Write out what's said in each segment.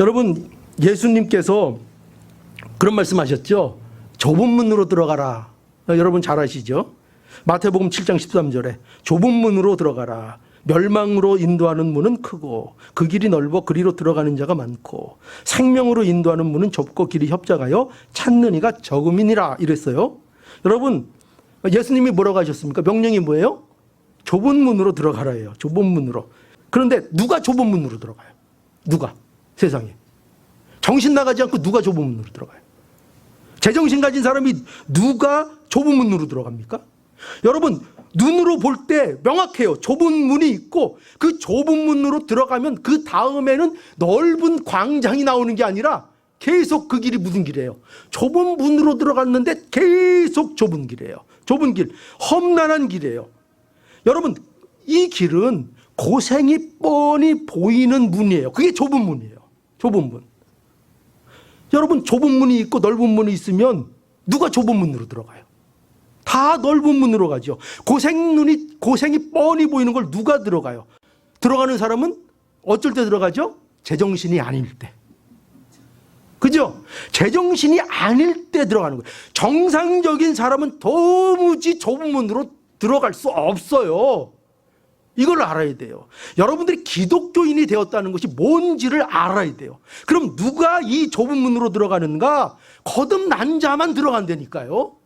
여러분 예수님께서 그런 말씀하셨죠. 좁은 문으로 들어가라. 어, 여러분 잘 아시죠? 마태복음 7장 13절에 좁은 문으로 들어가라. 멸망으로 인도하는 문은 크고 그 길이 넓어 그리로 들어가는 자가 많고 생명으로 인도하는 문은 좁고 길이 협착하여 찾는 이가 적음이니라 이랬어요. 여러분 예수님이 뭐라고 하셨습니까? 명령이 뭐예요? 좁은 문으로 들어가라예요. 좁은 문으로. 그런데 누가 좁은 문으로 들어가요? 누가? 세상에. 정신 나가지 않고 누가 좁은 문으로 들어가요? 제정신 가진 사람이 누가 좁은 문으로 들어갑니까? 여러분, 눈으로 볼 때 명확해요. 좁은 문이 있고 그 좁은 문으로 들어가면 그 다음에는 넓은 광장이 나오는 게 아니라 계속 그 길이 무슨 길이에요? 좁은 문으로 들어갔는데 계속 좁은 길이에요. 좁은 길, 험난한 길이에요. 여러분, 이 길은 고생이 뻔히 보이는 문이에요. 그게 좁은 문이에요. 좁은 문. 여러분, 좁은 문이 있고 넓은 문이 있으면 누가 좁은 문으로 들어가요? 다 넓은 문으로 가죠. 고생 눈이, 고생이 뻔히 보이는 걸 누가 들어가요? 들어가는 사람은 어쩔 때 들어가죠? 제정신이 아닐 때. 그죠? 제정신이 아닐 때 들어가는 거예요. 정상적인 사람은 도무지 좁은 문으로 들어갈 수 없어요. 이걸 알아야 돼요. 여러분들이 기독교인이 되었다는 것이 뭔지를 알아야 돼요. 그럼 누가 이 좁은 문으로 들어가는가? 거듭난 자만 들어간다니까요.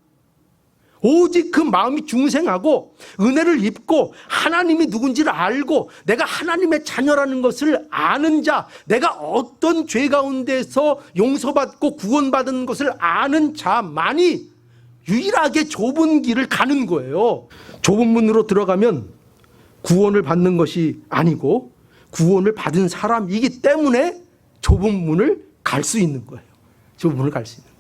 오직 그 마음이 중생하고 은혜를 입고 하나님이 누군지를 알고 내가 하나님의 자녀라는 것을 아는 자, 내가 어떤 죄 가운데서 용서받고 구원받은 것을 아는 자만이 유일하게 좁은 길을 가는 거예요. 좁은 문으로 들어가면 구원을 받는 것이 아니고 구원을 받은 사람이기 때문에 좁은 문을 갈 수 있는 거예요. 좁은 문을 갈 수 있는.